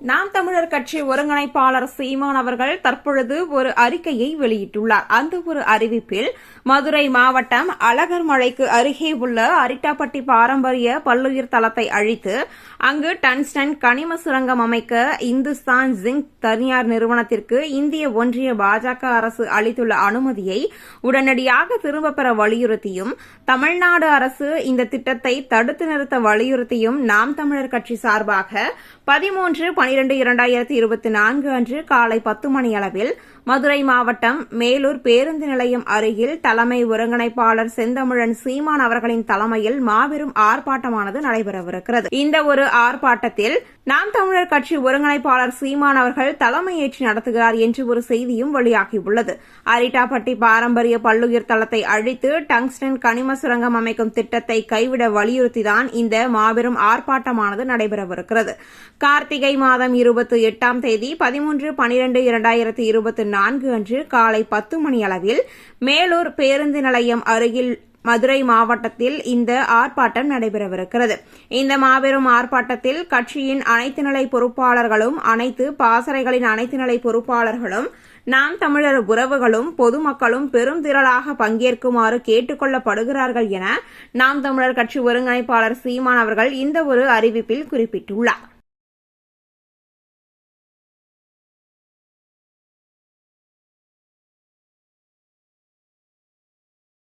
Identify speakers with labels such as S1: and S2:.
S1: நாம் தமிழர் கட்சி ஒருங்கிணைப்பாளர் சீமான் அவர்கள் தற்பொழுது ஒரு அறிக்கையை வெளியிட்டுள்ளார். அந்த ஒரு அறிவிப்பில் மதுரை மாவட்டம் அழகர்மலைக்கு அருகே உள்ள அரிட்டாப்பட்டி பாரம்பரிய பல்லுயிர் தளத்தை அழித்து அங்கு டன்ஸ்டன் கனிம சுரங்கம் அமைக்க இந்துஸ்தான் ஜிங்க் தனியார் நிறுவனத்திற்கு இந்திய ஒன்றிய பாஜக அரசு அளித்துள்ள அனுமதியை உடனடியாக திரும்பப் பெற வலியுறுத்தியும் தமிழ்நாடு அரசு இந்த திட்டத்தை தடுத்து நிறுத்த வலியுறுத்தியும் நாம் தமிழர் கட்சி சார்பாக பதிமூன்று பனிரெண்டு இரண்டாயிரத்தி இருபத்தி நான்கு அன்று காலை பத்து மணியளவில் மதுரை மாவட்டம் மேலூர் பேருந்து நிலையம் அருகில் தலைமை ஒருங்கிணைப்பாளர் செந்தமிழன் சீமான் அவர்களின் தலைமையில் மாபெரும் ஆர்ப்பாட்டமானது நடைபெறவிருக்கிறது. இந்த ஒரு ஆர்ப்பாட்டத்தில் நாம் தமிழர் கட்சி ஒருங்கிணைப்பாளர் சீமான் அவர்கள் தலைமையேற்று நடத்துகிறார் என்று ஒரு செய்தியும் வெளியாகியுள்ளது. அரிட்டாப்பட்டி பாரம்பரிய பல்லுயிர் தளத்தை அழித்து டங்ஸ்டன் கனிம சுரங்கம் அமைக்கும் திட்டத்தை கைவிட வலியுறுத்திதான் இந்த மாபெரும் ஆர்ப்பாட்டமானது நடைபெறவிருக்கிறது. கார்த்திகை மாதம் இருபத்தி எட்டாம் தேதி பதிமூன்று பனிரெண்டு இரண்டாயிரத்தி இருபத்தி நான்கு அன்று காலை பத்து மணி அளவில் மேலூர் பேருந்து நிலையம் அருகில் மதுரை மாவட்டத்தில் இந்த ஆர்ப்பாட்டம் நடைபெறவிருக்கிறது. இந்த மாபெரும் ஆர்ப்பாட்டத்தில் கட்சியின் அனைத்து நிலை பொறுப்பாளர்களும் அனைத்து பாசறைகளின் அனைத்து நிலை பொறுப்பாளர்களும் நாம் தமிழர் உறவுகளும் பொதுமக்களும் பெரும் திரளாக பங்கேற்குமாறு கேட்டுக் கொள்ளப்படுகிறார்கள் என நாம் தமிழர் கட்சி ஒருங்கிணைப்பாளர் சீமான் அவர்கள் இந்த ஒரு அறிவிப்பில் குறிப்பிட்டுள்ளார்.